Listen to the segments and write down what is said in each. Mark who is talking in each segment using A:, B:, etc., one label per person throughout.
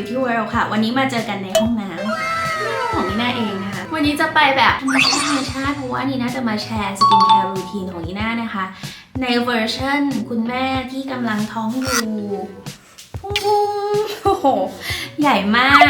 A: Beauty World ค่ะ วันนี้มาเจอกันในห้องน้ำของนีน่าเองนะคะ วันนี้จะไปแบบธรรมชาติธรรมชาติเพราะว่านีน่าจะมาแชร์สกินแคร์รูทีนของนีน่านะคะ ในเวอร์ชันคุณแม่ที่กำลังท้องอยู่พุ่งพุ่งโอ้โห ใหญ่มาก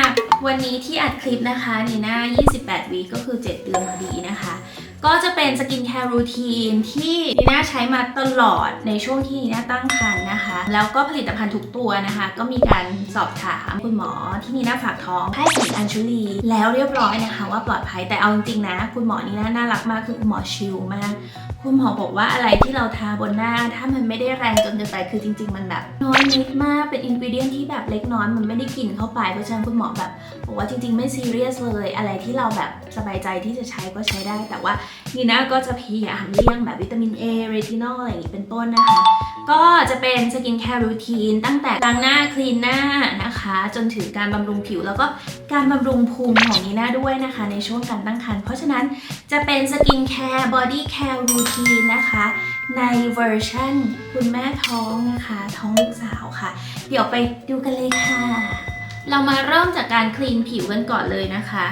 A: วันนี้ที่อัดคลิปนะคะนีน่า28วีคก็คือ 7 เดือนพอดีนะคะ ก็จะเป็นสกินแคร์รูทีนที่นีน่าใช้มาตลอดในช่วงที่นีน่าตั้งครรภ์นะคะ แล้วก็ผลิตภัณฑ์ทุกตัวนะคะ ก็มีการสอบถามคุณหมอที่นีน่าฝากท้องให้สิอัญชุลี แล้วเรียบร้อยนะคะ ว่าปลอดภัยแต่เอาจริงๆนะ คุณหมอนีน่าน่ารักมากคือคุณหมอชิลมากคุณหมอบอกว่าอะไรที่เราทาบนหน้า ถ้ามันไม่ได้แรงจนเกินไปคือจริง ๆ มันแบบน้อยนิดมากเป็นอินกิเดียนที่แบบเล็กน้อยมันไม่ได้กินเข้าไปเพราะฉะนั้นคุณหมอแบบบอกว่าจริง ๆ ไม่ซีเรียสเลย อะไรที่เราแบบสบายใจที่จะใช้ก็ใช้ได้แต่ว่านีน่าก็จะพยายามเลี่ยงแบบวิตามิน A เรตินอลอะไรอย่างนี้เป็นต้นนะคะ ก็จะเป็นสกินแคร์รูทีนตั้งแต่ล้างหน้าคลีนหน้านะคะ จนถึงการบำรุงผิว แล้วก็การบำรุงภูมิของนีน่าด้วยนะคะ ในช่วงการตั้งครรภ์เพราะฉะนั้นจะเป็นสกินแคร์บอดี้แคร์รูทีนนะคะ ในเวอร์ชั่น คุณแม่ท้องนะคะ ท้องลูกสาวค่ะ เดี๋ยวไปดูกันเลยค่ะ เรามาเริ่มจากการคลีนผิวกันก่อนเลยนะคะ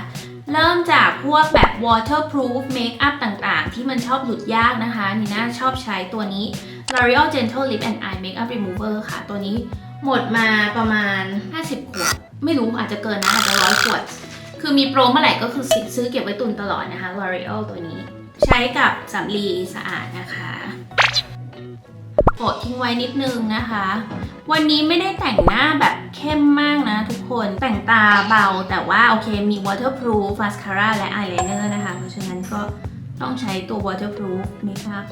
A: เริ่มจากพวกแบบ waterproof makeup ต่างๆ ที่มันชอบหลุดยากนะคะนีน่าชอบใช้ตัวนี้ L'Oreal Gentle Lip and Eye Makeup Remover ค่ะ ตัวนี้หมดมาประมาณ 50 ขวด ไม่รู้อาจจะเกินนะอาจจะร้อยขวด คือมีโปรเมื่อไหร่ก็คือซื้อเก็บไว้ตุนตลอดนะคะ L'Oreal ตัวนี้ ใช้กับสำลีสะอาดนะคะ โปะทิ้งไว้นิดนึงนะคะ วันนี้ไม่ได้แต่งหน้าแบบเข้มมากนะทุกคน แต่งตาเบาแต่ว่าโอเคมี waterproof mascara และ eyeliner นะคะ เพราะฉะนั้นก็ต้องใช้ตัว waterproof makeup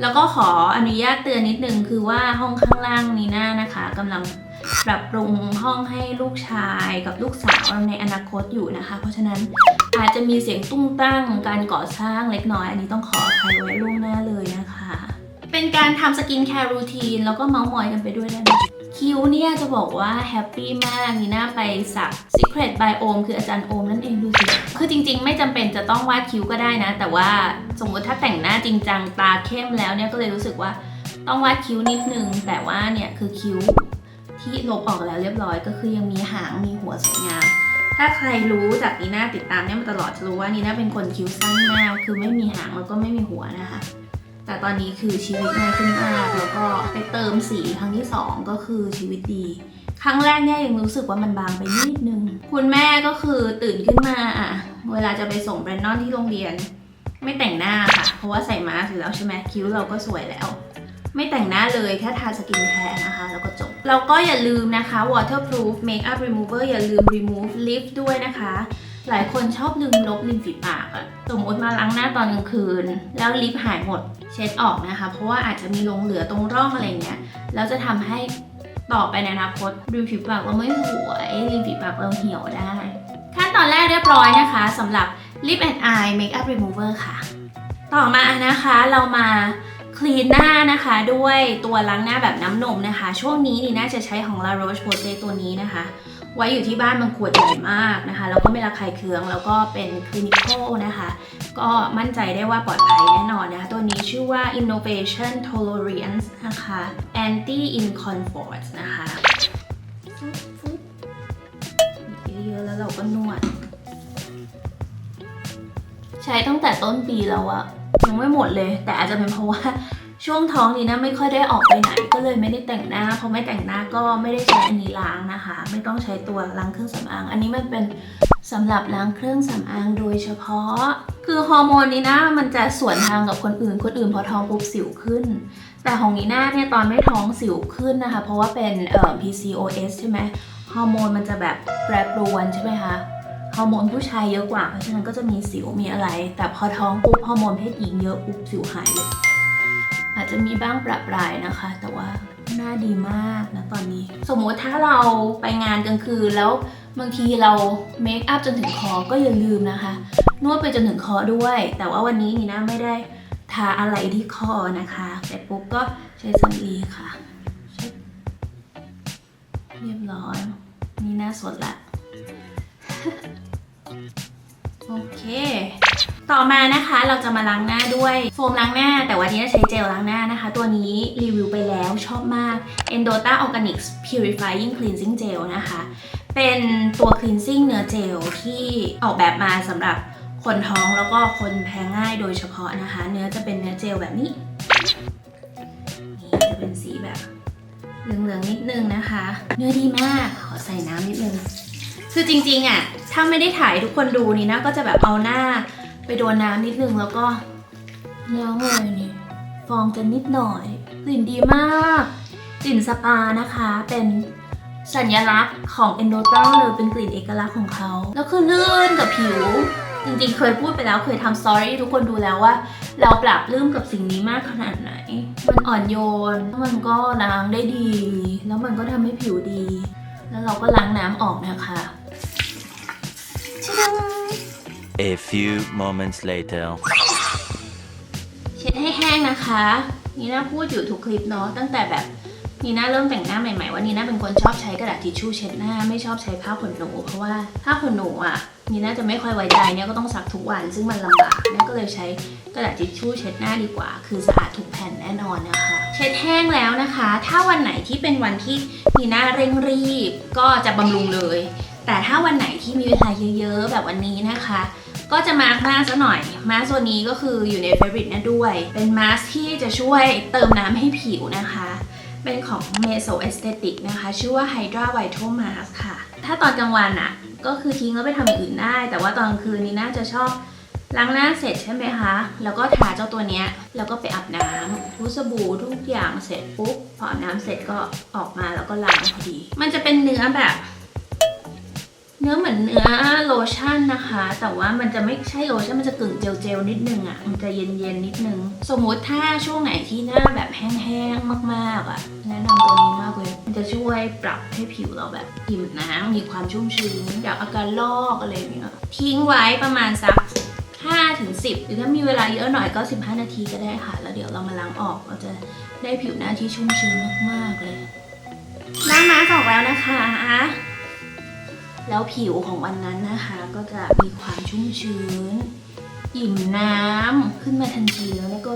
A: แล้วก็ขออนุญาตเตือนนิดนึงคือว่าห้องข้างล่างนี้หน้านะคะกำลังปรับปรุงห้องให้ลูกชายกับลูกสาวในอนาคตอยู่นะคะ เพราะฉะนั้นอาจจะมีเสียงตุ้งตั้งการก่อสร้างเล็กน้อย อันนี้ต้องขออภัยไว้ล่วงหน้าเลยนะคะ เป็นการทำสกินแคร์รูทีนแล้วก็เมาส์มอยกันไปด้วยได้ไหมคิ้วเนี่ยจะบอกว่าแฮปปี้มากนีน่าไปสัก Secret by โอมคืออาจารย์โอมนั่นเองดูสิ คือจริงๆ ไม่จำเป็นจะต้องวาดคิ้วก็ได้นะ แต่ว่าสมมติถ้าแต่งหน้าจริงจังตาเข้มแล้วเนี่ยก็เลยรู้สึกว่าต้องวาดคิ้วนิดนึง แต่ว่าเนี่ยคือคิ้วที่ลบออกแล้วเรียบร้อยก็คือยังมีหางมีหัวสวยงามถ้าใครรู้จากนีน่าติดตามเนี่ยมาตลอดจะรู้ว่านีน่าเป็นคนคิ้วสั้นมาก คือไม่มีหางแล้วก็ไม่มีหัวนะคะ แต่ตอนนี้คือชีวิตง่ายขึ้นมากแล้วก็ไปเติมสีครั้งที่ 2 ก็คือชีวิตดี ครั้งแรกเนี่ยยังรู้สึกว่ามันบางไปนิดนึง คุณแม่ก็คือตื่นขึ้นมาอะเวลาจะไปส่งแบรนนอนที่โรงเรียน ไม่แต่งหน้าค่ะ เพราะว่าใส่มาสก์อยู่แล้วใช่ไหมคิ้วเราก็สวยแล้ว ไม่แต่งหน้าเลยแค่ทาสกินแคร์นะคะ แล้วก็จบแล้วก็อย่าลืมนะคะ waterproof makeup remover อย่าลืม remove lift ด้วยนะคะ หลายคนชอบลืมลบริมฝีปากอะสมมติมาล้างหน้าตอนกลางคืน แล้วลิปหายหมดเช็ดออกนะคะ เพราะว่าอาจจะมีลงเหลือตรงร่องอะไรเงี้ยแล้วจะทำให้ต่อไปในอนาคตริมฝีปากเราไม่สวยริมฝีปากเราเหี่ยวได้ ขั้นตอนแรกเรียบร้อยนะคะสำหรับ lip and eye makeup remover ค่ะ ต่อมานะคะเรามาคลีนหน้านะคะ ด้วยตัวล้างหน้าแบบน้ำนมนะคะ ช่วงนี้นี่น่าจะใช้ของ La Roche Posay ตัวนี้นะคะ ไว้อยู่ที่บ้านมันขวดใหญ่มากนะคะ แล้วก็ไม่ระคายเคือง แล้วก็เป็นคลินิคอลนะคะ ก็มั่นใจได้ว่าปลอดภัยแน่นอนนะคะ ตัวนี้ชื่อว่า Innovation Tolerance นะคะ Anti Incomfort นะคะเยอะๆแล้วเราก็นวด ใช้ตั้งแต่ต้นปีแล้วอะยังไม่หมดเลย แต่อาจจะเป็นเพราะว่า ช่วงท้องนี้นะไม่ค่อยได้ออกไปไหนก็เลยไม่ได้แต่งหน้าพอไม่แต่งหน้าก็ไม่ได้ใช้อันนี้ล้างนะคะ ไม่ต้องใช้ตัวล้างเครื่องสำอาง อันนี้มันเป็นสำหรับล้างเครื่องสำอางโดยเฉพาะ คือฮอร์โมนนี้นะมันจะสวนทางกับคนอื่น คนอื่นพอท้องปุ๊บสิวขึ้น แต่ของนีน่าเนี่ยตอนไม่ท้องสิวขึ้นนะคะ เพราะว่าเป็นเอ่อ PCOS ใช่ไหมฮอร์โมนมันจะแบบแปรปรวนใช่ไหมคะฮอร์โมนผู้ชายเยอะกว่าเพราะฉะนั้นก็จะมีสิวมีอะไร แต่พอท้องปุ๊บฮอร์โมนเพศหญิงเยอะปุ๊บสิวหายเลย จจะมีบ้างประปรายนะคะ แต่ว่าหน้าดีมากนะตอนนี้ สมมติถ้าเราไปงานกลางคืนแล้วบางทีเราเมคอัพจนถึงคอก็อย่าลืมนะคะ นวดไปจนถึงคอด้วย แต่ว่าวันนี้นี่นะไม่ได้ทาอะไรที่คอนะคะแต่ปุ๊บก็ใช้สำลีค่ะเช็ดเรียบร้อย นี่หน้าสดละ โอเค ต่อมานะคะเราจะมาล้างหน้าด้วยโฟมล้างหน้า แต่วันนี้ใช้เจลล้างหน้านะคะ ตัวนี้รีวิวไปแล้วชอบมาก Endota Organics Purifying Cleansing Gel นะคะ เป็นตัว cleansing เนื้อเจลที่ออกแบบมาสำหรับคนท้องแล้วก็คนแพ้ง่ายโดยเฉพาะนะคะ เนื้อจะเป็นเนื้อเจลแบบนี้ นี่จะเป็นสีแบบเหลืองๆนิดนึงนะคะ เนื้อดีมากขอใส่น้ำนิดนึงคือจริงๆอะถ้าไม่ได้ถ่ายทุกคนดูนี่นะก็จะแบบเอาหน้า ไปโดนน้ำนิดนึงแล้วก็แล้วเลยนี่ฟองจะนิดหน่อยกลิ่นดีมากกลิ่นสปานะคะ เป็นสัญลักษณ์ของ e n d o t e l เลยเป็นกลิ่นเอกลักษณ์ของเขา แล้วคือลื่นกับผิว จริงๆ เคยพูดไปแล้วเคยทำสตอรี่ทุกคนดูแล้วว่า เราปรับลื่มกับสิ่งนี้มากขนาดไหน มันอ่อนโยนมันก็ล้างได้ดี แล้วมันก็ทำให้ผิวดี แล้วเราก็ล้างน้ำออกนะคะชะดัง
B: A few moments later.
A: เช็ดให้แห้งนะคะนีน่าพูดอยู่ทุกคลิปเนาะตั้งแต่แบบนีน่าเริ่มแต่งหน้าใหม่ๆว่านีน่าเป็นคนชอบใช้กระดาษทิชชู่เช็ดหน้าไม่ชอบใช้ผ้าขนหนูเพราะว่าผ้าขนหนูอะนีน่าจะไม่ค่อยไว้ใจเนี่ยก็ต้องซักทุกวัน ซึ่งมันลำบากนี่ก็เลยใช้กระดาษทิชชู่เช็ดหน้าดีกว่า คือสะอาดทุกแผ่นแน่นอนนะคะ เช็ดแห้งแล้วนะคะ ถ้าวันไหนที่เป็นวันที่นีน่าเร่งรีบก็จะบำรุงเลย แต่ถ้าวันไหนที่มีเวลาเยอะ ๆ แบบวันนี้นะคะ ก็จะมาร์กหน้าซะหน่อย มาสก์ตัวนี้ก็คืออยู่ในเฟร r ริตนะด้วย เป็นมาสก์ที่จะช่วยเติมน้ำให้ผิวนะคะ เป็นของ Meso Aesthetic นะคะ ชื่อว่า Hydra Vital Mask ค่ะ ถ้าตอนกลางวันอะก็คือทิ้งแล้วไปทำอย่างอื่นได้ แต่ว่าตอนกลางคืนนี้น่าจะชอบล้างหน้าเสร็จใช่ไหมคะ แล้วก็ทาเจ้าตัวเนี้ย แล้วก็ไปอาบน้ำทูสบู่ทุกอย่างเสร็จปุ๊บ พออาบน้ำเสร็จก็ออกมาแล้วก็ล้างพอดี มันจะเป็นเนื้อแบบ นื้อเหมือนเนื้อโลชั่นนะคะ แต่ว่ามันจะไม่ใช่โลชั่นมันจะกึ่งเจลเจลนิดนึงอะ่ะมันจะเย็นเย็นนิดนึง สมมุติถ้าช่วงไหนที่หน้าแบบแห้งๆมากๆอะ่ะแนะนำตัวนี้มากเลย มันจะช่วยปรับให้ผิวเราแบบอิ่มน้ำมีความชุ่มชื้นจากอาการลอกอะไรอย่างเงี้ยทิ้งไว้ประมาณสัก5ถึง10 หรือถ้ามีเวลาเยอะหน่อยก็ 15 นาทีก็ได้ค่ะ แล้วเดี๋ยวเรามาล้างออกเราจะได้ผิวหน้าที่ชุ่มชื้นมากๆเลยล้างมาสก์ออกแล้วนะคะ แล้วผิวของวันนั้นนะคะก็จะมีความชุ่มชื้นอิ่มน้ำขึ้นมาทันทีแล้วก็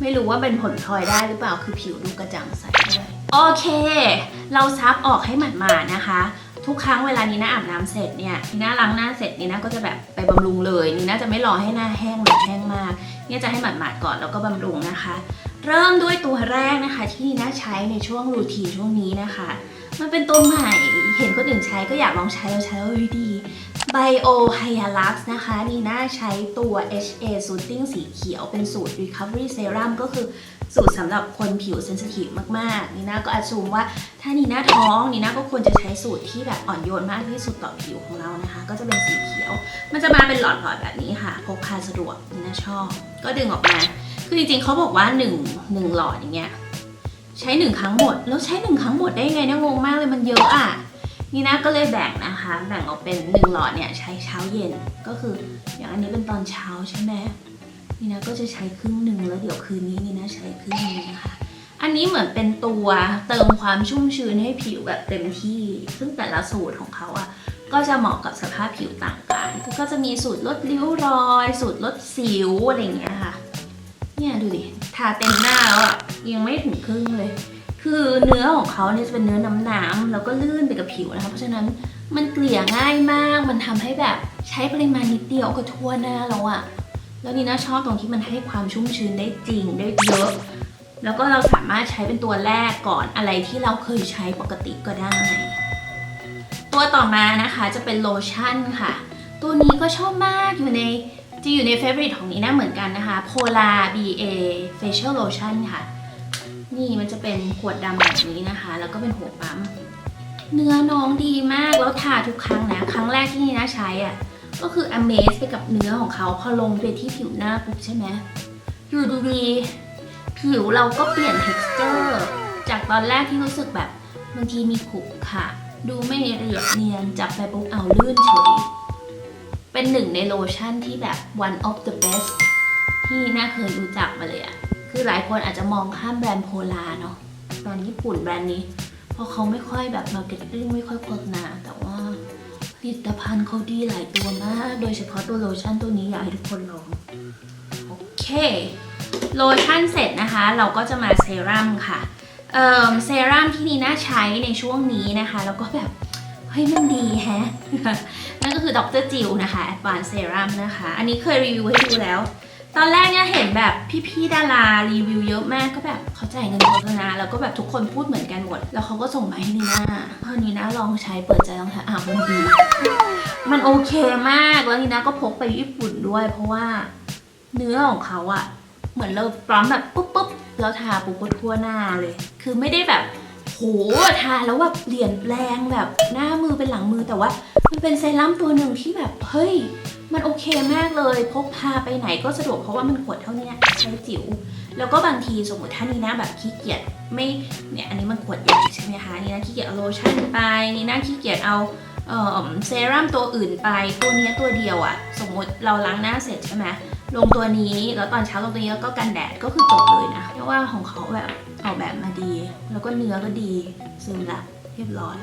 A: ไม่รู้ว่าเป็นผลพลอยได้หรือเปล่าคือผิวดูกระจ่างใสด้วยโอเค เราซับออกให้หมาดๆนะคะ ทุกครั้งเวลานี้น่าอาบน้ำเสร็จเนี่ยนีน่าล้างหน้าเสร็จนีน่าก็จะแบบไปบำรุงเลยนีน่าจะไม่รอให้หน้าแห้งหรือแห้งมากเนี่ยจะให้หมาดๆก่อนแล้วก็บำรุงนะคะ เริ่มด้วยตัวแรกนะคะ ที่นีน่าใช้ในช่วงรูทีนช่วงนี้นะคะ มันเป็นตัวใหม่ เห็นคนอื่นใช้ก็อยากลองใช้แล้วใช้แล้วดี Bio Hyalux นะคะนีน่าใช้ตัว HA Soothing สีเขียวเป็นสูตร Recovery Serum ก็คือสูตรสำหรับคนผิวเซนซิทีฟมากๆนีน่าก็อ s ซูมว่าถ้านีน่าท้องนีน่าก็ควรจะใช้สูตรที่แบบอ่อนโยนมากที่สุดต่อผิวของเรานะคะ ก็จะเป็นสีเขียว มันจะมาเป็นหลอดๆแบบนี้ค่ะพกพาสะดวกนีน่าชอบ ก็ดึงออกมา คือจริงๆเขาบอกว่า1 1หลอดอย่างเงี้ย ใช้หนึ่งครั้งหมด แล้วใช้หนึ่งครั้งหมดได้ยังไงเนี่ยงงมากเลยมันเยอะอะ นี่นะก็เลยแบ่งนะคะ แบ่งออกเป็นหนึ่งหลอดเนี่ยใช้เช้าเย็น ก็คืออย่างอันนี้เป็นตอนเช้าใช่ไหมนี่นะก็จะใช้ครึ่งหนึ่งแล้วเดี๋ยวคืนนี้นี่นะใช้ครึ่งหนึงนะคะ อันนี้เหมือนเป็นตัวเติมความชุ่มชื้นให้ผิวแบบเต็มที่ ซึ่งแต่ละสูตรของเขาอะก็จะเหมาะกับสภาพผิวต่างกัน ก็จะมีสูตรลดริ้วรอย สูตรลดสิวอะไรอย่างเงี้ยค่ะ เนี่ยดูดิทาเต็มหน้าแล้วอะยังไม่ถึงครึ่งเลย คือเนื้อของเขาเนี่ยจะเป็นเนื้อน้ำๆแล้วก็ลื่นไปกับผิวนะคะเพราะฉะนั้นมันเกลี่ยง่ายมาก มันทำให้แบบใช้ปริมาณนิดเดียวก็ทั่วหน้าแล้วอะแล้วนี่น่าชอบตรงที่มันให้ความชุ่มชื้นได้จริงได้เยอะ แล้วก็เราสามารถใช้เป็นตัวแรกก่อนอะไรที่เราเคยใช้ปกติก็ได้ ตัวต่อมานะคะจะเป็นโลชั่นค่ะ ตัวนี้ก็ชอบมากอยู่ใน จะอยู่ในเฟ v o r i t e ของนี้นะเหมือนกันนะคะ Polar BA Facial Lotion ค่ะ นี่มันจะเป็นขวดดำแบบนี้นะคะ แล้วก็เป็นหัวปั๊ม เนื้อน้องดีมากแล้วทาทุกครั้งนะ ครั้งแรกที่นี่นะใช้อะ่ะ ก็คือ amaze ไปกับเนื้อของเขาพอลงไปที่ผิวหน้าปุ๊บใช่ไหมอยู่ดูดีผิวเราก็เปลี่ยน texture จากตอนแรกที่รู้สึกแบบบางทีมีขรุขระดูไม่ละเอียดเนียนจับไปปุ๊บเอาลื่นเฉย เป็นหนึ่งในโลชั่นที่แบบ one of the best ที่น่าเคยรู้จักมาเลยอะคือหลายคนอาจจะมองข้ามแบรนด์โพลาเนาะแบรนด์ญี่ปุ่นแบรนด์นี้ เพราะเขาไม่ค่อยแบบมาร์เก็ตติ้งไม่ค่อยโฆษณาแต่ว่าผลิตภัณฑ์เขาดีหลายตัวมาก โดยเฉพาะตัวโลชั่นตัวนี้อยากให้ทุกคนลองโอเคโลชั่นเสร็จนะคะ เราก็จะมาเซรั่มค่ะเเซรั่มที่นีน่าใช้ในช่วงนี้นะคะ แล้วก็แบบ เฮ้ยมันดีแฮะ นั่นก็คือดรจิวนะคะ Advanced Serum นะคะ อันนี้เคยรีวิวให้ดูแล้ว ตอนแรกเนี่ยเห็นแบบพี่ๆดารารีวิวเยอะมากก็แบบเขาจ่ายเงินโฆษณาแล้วก็แบบทุกคนพูดเหมือนกันหมด แล้วเขาก็ส่งมาให้นีน่าพอนีน่าลองใช้เปิดใจลองใช้อะมันดี มันโอเคมากแล้วนีน่าก็พกไปญี่ปุ่นด้วย เพราะว่าเนื้อของเขาอะเหมือนเราปร้อมแบบปุ๊บปุ๊บแล้วทาปุ๊บก็ทั่วหน้าเลย คือไม่ได้แบบ ทาแล้วแบบเปลี่ยนแปลงแบบหน้ามือเป็นหลังมือแต่ว่า มันเป็นเซรั่มตัวหนึ่งที่แบบเฮ้ย มันโอเคมากเลยพกพาไปไหนก็สะดวกเพราะว่ามันขวดเท่านี้ใช้จิ๋วแล้วก็บางทีสมมติถ้านี่นะแบบขี้เกียจไม่เนี่ยอันนี้มันขวดใหญ่ใช่ไหมคะนี่นะขี้เกียจเอาโลชั่นไปนี่นะขี้เกียจเอาเออเซรั่มตัวอื่นไปตัวนี้ตัวเดียวอะสมมติเราล้างหน้าเสร็จใช่ไหม ลงตัวนี้แล้วตอนเช้าลงตัวนี้แล้วก็กันแดดก็คือจบเลยนะเพราะว่าของเขาแบบออกแบบมาดี แล้วก็เนื้อก็ดีซึมละเรียบร้อย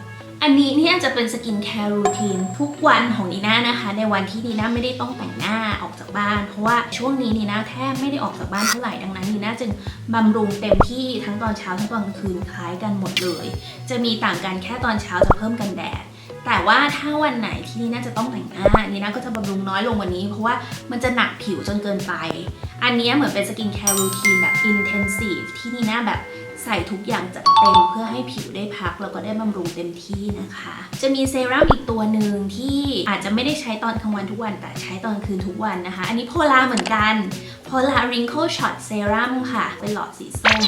A: อันนี้เนี่ยจะเป็นสกินแคร์รูทีนทุกวันของนีน่านะคะ ในวันที่นีน่าไม่ได้ต้องแต่งหน้าออกจากบ้าน เพราะว่าช่วงนี้นีน่าแทบไม่ได้ออกจากบ้านเท่าไหร่ดังนั้นนีน่าจึงบำรุงเต็มที่ทั้งตอนเช้าทั้งตอนกลางคืนคล้ายกันหมดเลย จะมีต่างกันแค่ตอนเช้าจะเพิ่มกันแดด แต่ว่าถ้าวันไหนที่นีน่าจะต้องแต่งหน้านีน่าก็จะบำรุงน้อยลงกวันนี้ เพราะว่ามันจะหนักผิวจนเกินไป อันนี้เหมือนเป็นสกินแคร์รูทีนแบบอินเทนซีฟที่นีน่าแบบใส่ทุกอย่างจัดเต็มเพื่อให้ผิวได้พัก แล้วก็ได้บำรุงเต็มที่นะคะ จะมีเซรั่มอีกตัวหนึ่งที่อาจจะไม่ได้ใช้ตอนกลางวันทุกวัน แต่ใช้ตอนคืนทุกวันนะคะ อันนี้โพลาเหมือนกันโพลา Wrinkle Shot Serum ค่ะ เป็นหลอดสีส้ม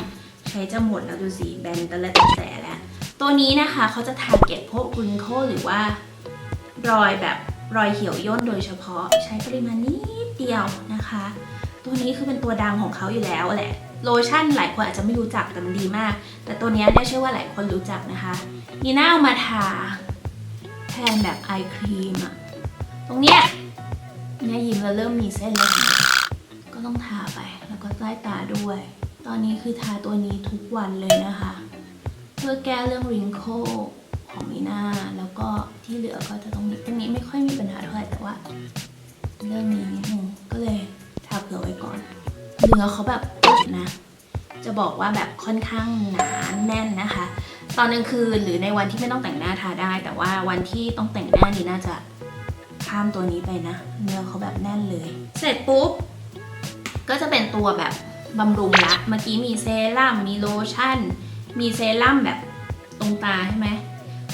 A: ใช้จะหมดแล้วดูสิแบนตะละตะแสแล้ว ตัวนี้นะคะเขาจะทาเก็ตพวก wrinkle หรือว่ารอยแบบรอยเหี่ยวย่นโดยเฉพาะใช้ปริมาณนิดเดียวนะคะ ตัวนี้คือเป็นตัวดังของเขาอยู่แล้วแหละโลชั่นหลายคนอาจจะไม่รู้จักแต่มันดีมาก แต่ตัวนี้เนี่ยเชื่อว่าหลายคนรู้จักนะคะนี่น่าเอามาทาแทนแบบไอครีมอะตรงเนี้ยเนี่ยยิ้มแล้วเริ่มมีเส้นแล้วก็ต้องทาไป แล้วก็ใต้ตาด้วย ตอนนี้คือทาตัวนี้ทุกวันเลยนะคะ พื่อแก้เรื่อง wrinkle ของมีหน้าแล้วก็ที่เหลือก็จะตรงนี้ตรงนี้ไม่ค่อยมีปัญหาเท่าไหร่แต่ว่า เรื่องนี้นิดนึงก็เลยทาเผื่อไว้ก่อนเนื้อเขาแบบนะ จะบอกว่าแบบค่อนข้างหนาแน่นนะคะ ตอนกลางคืนหรือในวันที่ไม่ต้องแต่งหน้าทาได้ แต่ว่าวันที่ต้องแต่งหน้านี่น่าจะข้ามตัวนี้ไปนะ เนื้อเขาแบบแน่นเลย เสร็จปุ๊บก็จะเป็นตัวแบบบำรุงละ เมื่อกี้มีเซรั่มมีโลชั่น มีเซรั่มแบบตรงตาใช่ไหม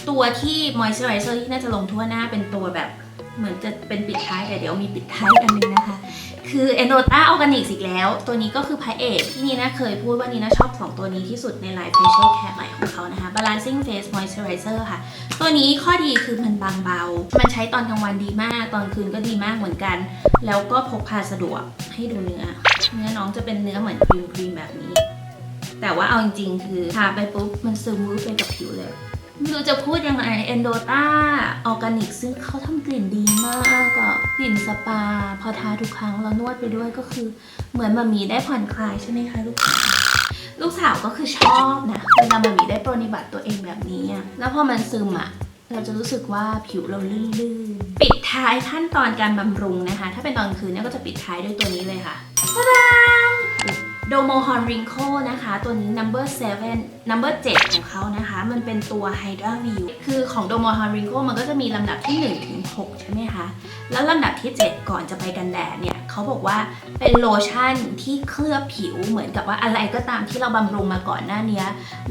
A: ตัวที่มอยส์เจอไรเซอร์ที่น่าจะลงทั่วหน้าเป็นตัวแบบเหมือนจะเป็นปิดท้ายแต่เดี๋ยวมีปิดท้ายอันนึงนะคะ คือ e n d o t a Organic อีกแล้ว ตัวนี้ก็คือพระเอกที่นีน่าเคยพูดว่านีน่าชอบ2ตัวนี้ที่สุดในไลน์ facial care ใหม่ของเขานะคะ Balancing Face Moisturizer ค่ะ ตัวนี้ข้อดีคือมันบางเบา มันใช้ตอนกลางวันดีมาก ตอนคืนก็ดีมากเหมือนกัน แล้วก็พกพาสะดวกให้ดูเนื้อ เนื้อน้องจะเป็นเนื้อเหมือนครีมครีมแบบนี้ แต่ว่าเอาจริงๆ คือทาไปปุ๊บ มันซึมวุ้ไปกับผิวเลย ไม่รู้จะพูดยังไงเอนโดตาออร์แกนิก ซึ่งเขาทำกลิ่นดีมากก็กลิ่นสปา พอทาทุกครั้งแล้วนวดไปด้วยก็คือ เหมือนมามีได้ผ่อนคลายใช่ไหมคะลูกสาวลูกสาวก็คือชอบนะเวลามามีได้ปรนิบัติตัวเองแบบนี้อะแล้วพอมันซึมอะเราจะรู้สึกว่าผิวเราลื่นๆ ปิดท้ายขั้นตอนการบำรุงนะคะ ถ้าเป็นตอนคืนเนี่ยก็จะปิดท้ายด้วยตัวนี้เลยค่ะตาดาม โดโมฮอนริงโคนะคะ ตัวนี้ number 7 number 7 ของเขานะคะ มันเป็นตัว Hydra View คือของโดโมฮอนริงโคมันก็จะมีลำดับที่1ถึง6ใช่ไหมคะ แล้วลำดับที่ 7 ก่อนจะไปกันแดดเนี่ยเขาบอกว่าเป็นโลชั่นที่เคลือบผิวเหมือนกับว่าอะไรก็ตามที่เราบำรุงมาก่อนหน้านี้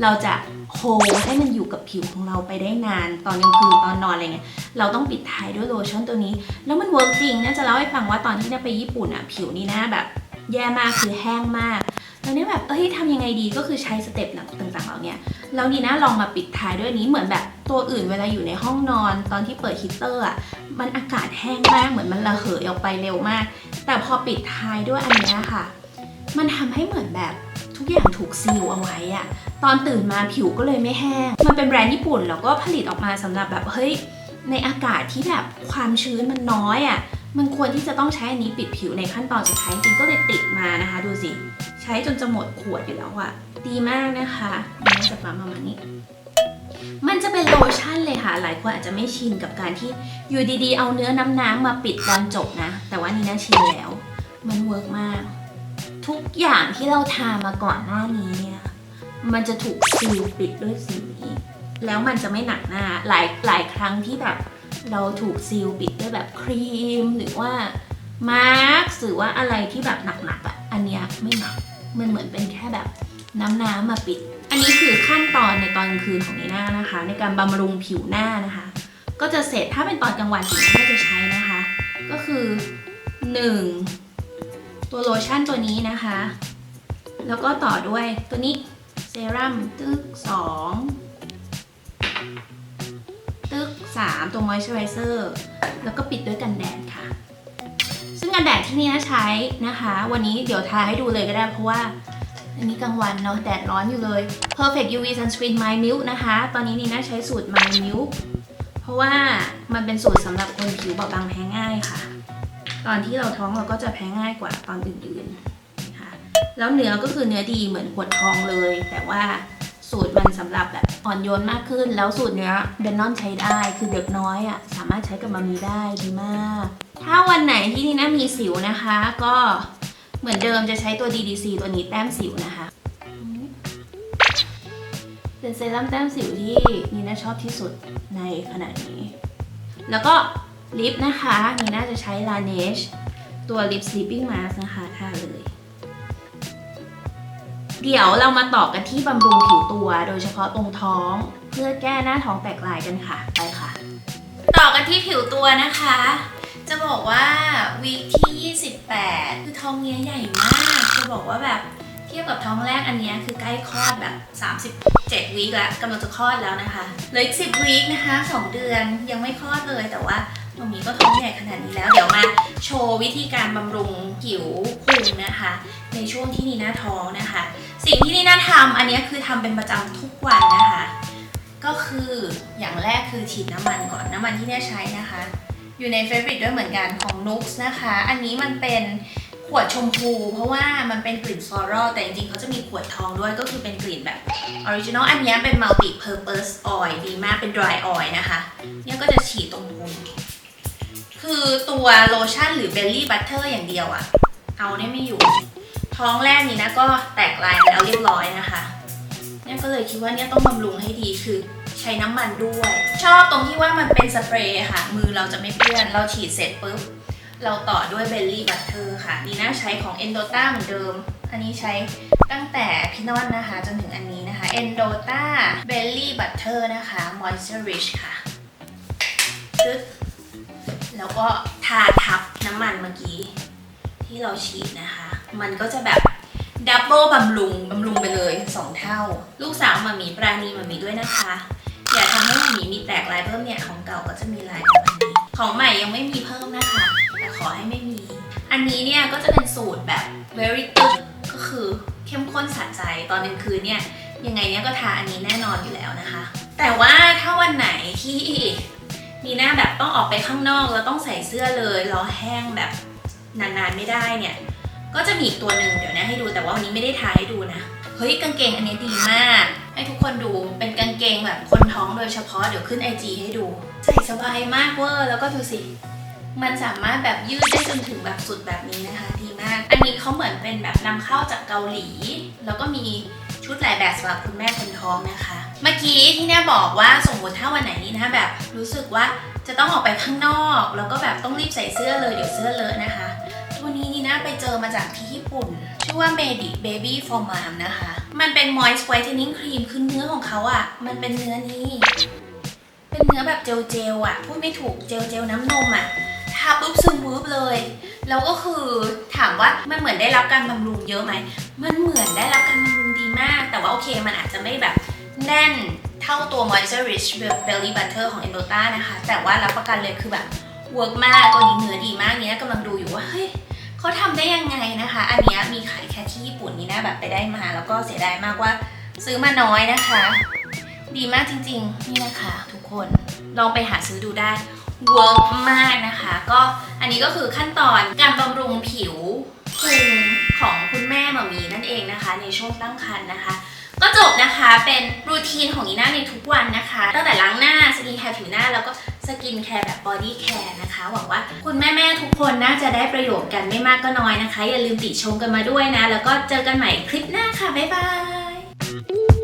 A: เราจะโฮให้มันอยู่กับผิวของเราไปได้นาน ตอนกลางคืนตอนนอนอะไรเงี้ยเราต้องปิดท้ายด้วยโลชั่นตัวนี้ แล้วมันเวิร์กจริงน่าจะเล่าให้ฟังว่าตอนที่น่าไปญี่ปุ่นอะผิวนี่นะแบบ แย่มากคือแห้งมากแล้วเนี่ยแบบเอ้ยทำยังไงดีก็คือใช้สเต็ปหลังต่างๆเหล่าเนี้ยแล้วนี่นะลองมาปิดท้ายด้วยนี้เหมือนแบบตัวอื่นเวลาอยู่ในห้องนอนตอนที่เปิดฮีเตอร์อะมันอากาศแห้งมากเหมือนมันระเหยออกไปเร็วมาก แต่พอปิดท้ายด้วยอันนี้ค่ะ มันทำให้เหมือนแบบทุกอย่างถูกซีลเอาไว้อะตอนตื่นมาผิวก็เลยไม่แห้ง มันเป็นแบรนด์ญี่ปุ่นแล้วก็ผลิตออกมาสำหรับแบบเฮ้ยในอากาศที่แบบความชื้นมันน้อยอะ มันควรที่จะต้องใช้อันนี้ปิดผิวในขั้นตอนสุดท้ายจริงก็เลยติดมานะคะ ดูสิ ใช้จนจะหมดขวดอยู่แล้วอะดีมากนะคะอันนี้จะประมาณนี้ มันจะเป็นโลชั่นเลยค่ะ หลายคนอาจจะไม่ชินกับการที่อยู่ดีๆ เอาเนื้อน้ำๆมาปิดตอนจบนะ แต่ว่านี่น่าชินแล้ว มันเวิร์กมาก ทุกอย่างที่เราทามาก่อนหน้านี้เนี่ยมันจะถูกซีลปิดด้วยสิ่งนี้แล้วมันจะไม่หนักหน้าหลายหลายครั้งที่แบบ เราถูกซีลปิดด้วยแบบครีม หรือว่ามาร์กหรือว่าอะไรที่แบบหนักๆอะ่ะอันเนี้ยไม่หนักมันเหมือนเป็นแค่แบบน้ำน้ำมาปิด อันนี้คือขั้นตอนในตอนกลางคืนของนีน่านะคะ ในการบำรุงผิวหน้านะคะ ก็จะเสร็จถ้าเป็นตอนกลางวันสิ่งที่จะใช้นะคะ ก็คือ 1 ตัวโลชั่นตัวนี้นะคะ แล้วก็ต่อด้วยตัวนี้เซรั่มตึก2ตึก 3 ตัวมอยส์เจอไรเซอร์แล้วก็ปิดด้วยกันแดดค่ะ ซึ่งกันแดดที่นี่นะใช้นะคะ วันนี้เดี๋ยวทาให้ดูเลยก็ได้เพราะว่า อันนี้กลางวันเนาะแดดร้อนอยู่เลย Perfect UV Sunscreen My Milk นะคะ ตอนนี้นี่นะใช้สูตร My Milk เพราะว่ามันเป็นสูตรสำหรับคนผิวบอบบางแพ้ง่ายค่ะ ตอนที่เราท้องเราก็จะแพ้ง่ายกว่าตอนอื่นๆนะคะแล้วเนื้อก็คือเนื้อดีเหมือนปวดทองเลย แต่ว่า สูตรมันสำหรับแบบอ่อนโยนมากขึ้น แล้วสูตรเนื้อเดนนอนใช้ได้คือเด็กน้อยอะ่ะสามารถใช้กับมามีได้ดีมาก ถ้าวันไหนที่นี่นะมีสิวนะคะ ก็เหมือนเดิมจะใช้ตัว DDC ตัวนี้แต้มสิวนะคะเป็นเซรั่มแต้มสิวที่นีน่าชอบที่สุดในขณะนี้ แล้วก็ลิปนะคะนีน่าจะใช้ Laneige ตัวลิป sleeping mask นะคะทาเลย เดี๋ยวเรามาต่อกันที่บำรุงผิวตัวโดยเฉพาะตรงท้อง เพื่อแก้หน้าท้องแตกลายกันค่ะ ไปค่ะ ต่อกันที่ผิวตัวนะคะ จะบอกว่าวีคที่ 28 คือท้องเนี้ยใหญ่มาก จะบอกว่าแบบเทียบกับท้องแรกอันเนี้ยคือใกล้คลอดแบบ 37 วีคแล้วกำลังจะคลอดแล้วนะคะเหลืออีก 10 วีคนะคะ 2 เดือนยังไม่คลอดเลยแต่ว่าตรงนี้ก็ท้องใหญ่ขนาดนี้แล้ว โชว์วิธีการบำรุงผิวพุงนะคะ ในช่วงที่นีน่าท้องนะคะ สิ่งที่นีน่าทำอันนี้คือทำเป็นประจำทุกวันนะคะ ก็คืออย่างแรกคือฉีดน้ำมันก่อนน้ำมันที่เนี่ยใช้นะคะ อยู่ในเฟ v o r i t e ด้วยเหมือนกันของ Nux นะคะ อันนี้มันเป็นขวดชมพู เพราะว่ามันเป็นกลิ่นฟลอรัลแต่จริงๆเขาจะมีขวดทองด้วยก็คือเป็นกลิ่นแบบออริจินอลอันนี้เป็น multi purpose oil ดีมากเป็น dry oil นะคะเนี่ยก็จะฉีดตรงพุง คือตัวโลชั่นหรือ belly butter อร์อย่างเดียวอะเอาเนี่ยไม่อยู่ ท้องแรกนี้นะก็แตกลายแล้วเรียบร้อยนะคะเนี่ยก็เลยคิดว่าเนี่ยต้องบำรุงให้ดีคือใช้น้ำมันด้วย ชอบตรงที่ว่ามันเป็นสเปรย์ค่ะ มือเราจะไม่เปื้อน เราฉีดเสร็จปุ๊บ เราต่อด้วยเบลลี่บัตเตอร์ค่ะดีน่าใช้ของ e n d o t a เหมือนเดิม อันนี้ใช้ตั้งแต่พินอนนะคะ จนถึงอันนี้นะคะ e n d o t a Belly Butter นะคะ Moisture Rich ค่ะซึก แล้วก็ทาทับน้ำมันเมื่อกี้ ที่เราฉีดนะคะ มันก็จะแบบดับเบิลบำรุงบำรุงไปเลย 2 เท่า ลูกสาวมามีปราณีมามีด้วยนะคะ อย่าทำให้มามีมีแตกลายเพิ่มเนี่ยของเก่าก็จะมีลายประมาณนี้ของใหม่ยังไม่มีเพิ่มนะคะ แต่ขอให้ไม่มี อันนี้เนี่ยก็จะเป็นสูตรแบบ very ตึกก็คือเข้มข้นสะใจตอนกลางคืนเนี่ยยังไงเนี่ยก็ทาอันนี้แน่นอนอยู่แล้วนะคะ แต่ว่าถ้าวันไหนที่ นีน่าแบบต้องออกไปข้างนอกแล้วต้องใส่เสื้อเลยรอแห้งแบบนานๆไม่ได้เนี่ย ก็จะมีอีกตัวหนึ่งเดี๋ยวนะให้ดูแต่ว่าวันนี้ไม่ได้ทาให้ดูนะ เฮ้ยกางเกงอันนี้ดีมาก ให้ทุกคนดูเป็นกางเกงแบบคนท้องโดยเฉพาะเดี๋ยวขึ้น IG ให้ดู ใส่สบายมากเวอร์แล้วก็ดูสิมันสามารถแบบยืดได้จนถึงแบบสุดแบบนี้นะคะ ดีมาก อันนี้เขาเหมือนเป็นแบบนำเข้าจากเกาหลี แล้วก็มี ชุดหลายแบบสำหรับคุณแม่คนท้องนะคะ เมื่อกี้ที่เนี่ยบอกว่าสมมติถ้าวันไหนนี้นะแบบรู้สึกว่าจะต้องออกไปข้างนอก แล้วก็แบบต้องรีบใส่เสื้อเลยเดี๋ยวเสื้อเลอะนะคะ ตัวนี้นี่นะไปเจอมาจากที่ญี่ปุ่น ชื่อว่า Medi Baby for Mom นะคะ มันเป็น Moist Whitening Cream คือเนื้อของเขาอะ่ะ มันเป็นเนื้อนี้ เป็นเนื้อแบบเจลเจลอะ่ะพูดไม่ถูกเจลเจลน้ำนมอะ่ะทาปุ๊บซึมปุ๊บเลย แล้วก็คือถามว่ามันเหมือนได้รับการบำรุงเยอะไหม มันเหมือนได้รับการบำรุงดีมาก แต่ว่าโอเคมันอาจจะไม่แบบแน่นเท่าตัว Moisture Rich Belly Butter ของ e n d o t a นะคะ แต่ว่ารับประกันเลยคือแบบเวิร์กมากตัวนี้เนื้อดีมากเนี้ยกำลังดูอยู่ว่าเฮ้ยเขาทำได้ยังไงนะคะ อันนี้มีขายแค่ที่ญี่ปุ่นนี่นะแบบไปได้มา แล้วก็เสียดายมากว่าซื้อมาน้อยนะคะ ดีมากจริงๆ นี่นะคะ ทุกคนลองไปหาซื้อดูได้ เวิร์กมากนะคะ ก็อันนี้ก็คือขั้นตอนการบำรุงผิวพุงของคุณแม่มามีนั่นเองนะคะ ในช่วงตั้งครรภ์นะคะก็จบนะคะเป็นรูทีนของอีน่าในทุกวันนะคะ ตั้งแต่ล้างหน้าสกินแคร์ผิวหน้าแล้วก็สกินแคร์แบบบอดี้แคร์นะคะ หวังว่าคุณแม่ๆทุกคนน่าจะได้ประโยชน์กันไม่มากก็น้อยนะคะ อย่าลืมติชมกันมาด้วยนะ แล้วก็เจอกันใหม่คลิปหน้าค่ะ บ๊ายบาย